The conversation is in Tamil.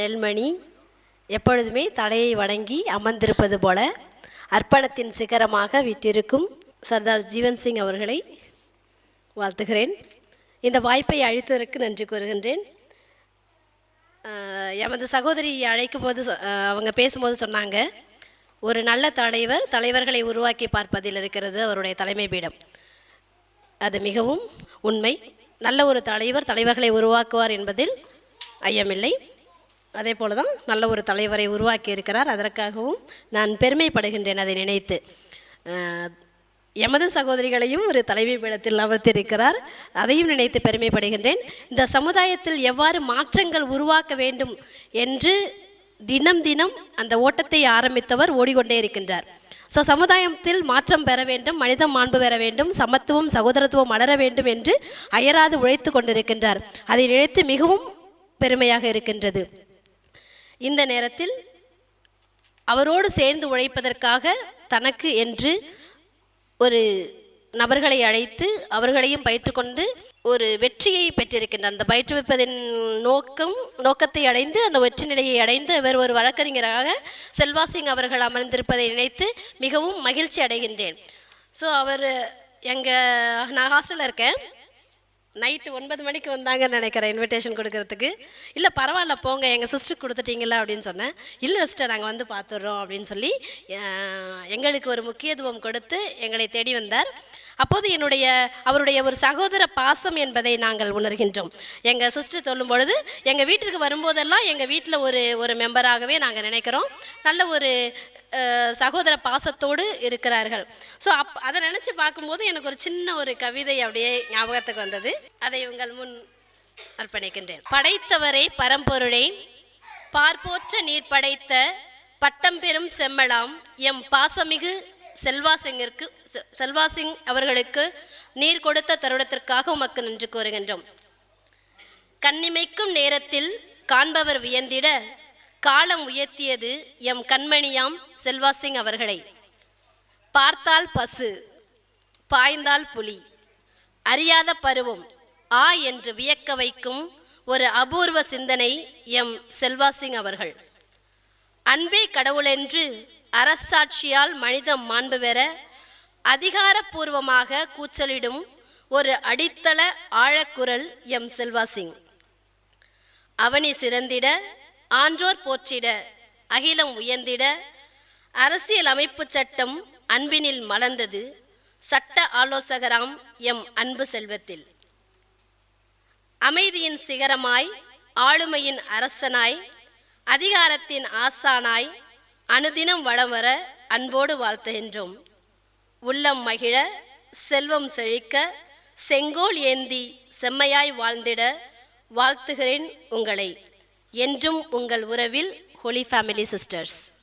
நெல்மணி எப்பொழுதுமே தலையை வணங்கி அமர்ந்திருப்பது போல அர்ப்பணத்தின் சிகரமாக விட்டிருக்கும் சர்தார் ஜீவன் சிங் அவர்களை வாழ்த்துகிறேன். இந்த வாய்ப்பை அழித்ததற்கு நன்றி கூறுகின்றேன். எமது சகோதரி அழைக்கும் போது அவங்க பேசும்போது சொன்னாங்க ஒரு நல்ல தலைவர் தலைவர்களை உருவாக்கி பார்ப்பதில் இருக்கிறது அவருடைய தலைமை பீடம். அது மிகவும் உண்மை. நல்ல ஒரு தலைவர் தலைவர்களை உருவாக்குவார் என்பதில் ஐயமில்லை. அதே போல தான் நல்ல ஒரு தலைவரை உருவாக்கி இருக்கிறார் அதற்காகவும் நான் பெருமைப்படுகின்றேன் அதை நினைத்து. எமது சகோதரிகளையும் ஒரு தலைமை பீடத்தில் அமர்த்திருக்கிறார் அதையும் நினைத்து பெருமைப்படுகின்றேன். இந்த சமுதாயத்தில் எவ்வாறு மாற்றங்கள் உருவாக்க வேண்டும் என்று தினம் தினம் அந்த ஓட்டத்தை ஆரம்பித்தவர் ஓடிக்கொண்டே இருக்கின்றார். ஸோ சமுதாயத்தில் மாற்றம் பெற வேண்டும் மனித மாண்பு பெற வேண்டும் சமத்துவம் சகோதரத்துவம் மலர வேண்டும் என்று அயராது உழைத்து கொண்டிருக்கின்றார். அதை நினைத்து மிகவும் பெருமையாக இருக்கின்றது. இந்த நேரத்தில் அவரோடு சேர்ந்து உழைப்பதற்காக தனக்கு என்று ஒரு நபர்களை அழைத்து அவர்களையும் பயிற்றுக்கொண்டு ஒரு வெற்றியை பெற்றிருக்கின்றார். அந்த பயிற்றுவிப்பதின் நோக்கம் நோக்கத்தை அடைந்து அந்த வெற்றி நிலையை அடைந்து இவர் ஒரு வழக்கறிஞராக செல்வா சிங் அவர்கள் அமர்ந்திருப்பதை நினைத்து மிகவும் மகிழ்ச்சி அடைகின்றேன். ஸோ அவர் எங்கள் நான் ஹாஸ்டலில் இருக்கேன். நைட்டு ஒன்பது மணிக்கு வந்தாங்கன்னு நினைக்கிறேன் இன்விடேஷன் கொடுக்கறதுக்கு. இல்லை பரவாயில்ல போங்க. எங்கள் சிஸ்டருக்கு கொடுத்துட்டீங்களா அப்படின்னு சொன்னேன். இல்லை சிஸ்டர் நாங்கள் வந்து பார்த்துடுறோம் அப்படின்னு சொல்லி எங்களுக்கு ஒரு முக்கியத்துவம் கொடுத்து எங்களை தேடி வந்தார். அப்போது என்னுடைய அவருடைய ஒரு சகோதர பாசம் என்பதை நாங்கள் உணர்கின்றோம். எங்கள் சிஸ்டர் சொல்லும் பொழுது எங்கள் வீட்டிற்கு வரும்போதெல்லாம் எங்கள் வீட்டில் ஒரு ஒரு மெம்பராகவே நாங்கள் நினைக்கிறோம். நல்ல ஒரு சகோதர பாசத்தோடு இருக்கிறார்கள். ஸோ அப் அதை நினச்சி பார்க்கும்போது எனக்கு ஒரு சின்ன ஒரு கவிதை அப்படியே ஞாபகத்துக்கு வந்தது. அதை உங்கள் முன் அர்ப்பணிக்கின்றேன். படைத்தவரே பரம்பொருளே பார்ப்போற்ற நீர் படைத்த பட்டம் பெறும் செம்மலாம் எம் பாசமிகு செல்வாசிங்கிற்கு செ- செல்வாசிங் அவர்களுக்கு நீர் கொடுத்த தருணத்திற்காக உமக்கு நின்று கூறுகின்றோம். கண்ணிமைக்கும் நேரத்தில் காண்பவர் வியந்திட காலம் உயர்த்தியது எம் கண்மணியாம் செல்வாசிங் அவர்களை. பார்த்தால் பசு பாய்ந்தால் புலி. அறியாத பருவம் ஆ என்று வியக்க வைக்கும் ஒரு அபூர்வ சிந்தனை எம் செல்வாசிங் அவர்கள். அன்பே கடவுளென்று அரசாட்சியால் மனிதம் மாண்பு பெற அதிகாரப்பூர்வமாக கூச்சலிடும் ஒரு அடித்தள ஆழக்குரல் எம் செல்வாசிங். அவனி சிறந்திட ஆன்றோர் போற்றிட அகிலம் உயர்ந்திட அரசியல் அமைப்பு சட்டம் அன்பினில் மலர்ந்தது சட்ட ஆலோசகராம் எம். அன்பு செல்வத்தில். அமைதியின் சிகரமாய் ஆளுமையின் அரசனாய் அதிகாரத்தின் ஆசானாய் அனுதினம் வளம் வர அன்போடு வாழ்த்துகின்றோம். உள்ளம் மகிழ செல்வம் செழிக்க செங்கோல் ஏந்தி செம்மையாய் வாழ்ந்திட வாழ்த்துகிறேன் உங்களை. என்றும் உங்கள் உறவில் ஹோலி ஃபேமிலி சிஸ்டர்ஸ்.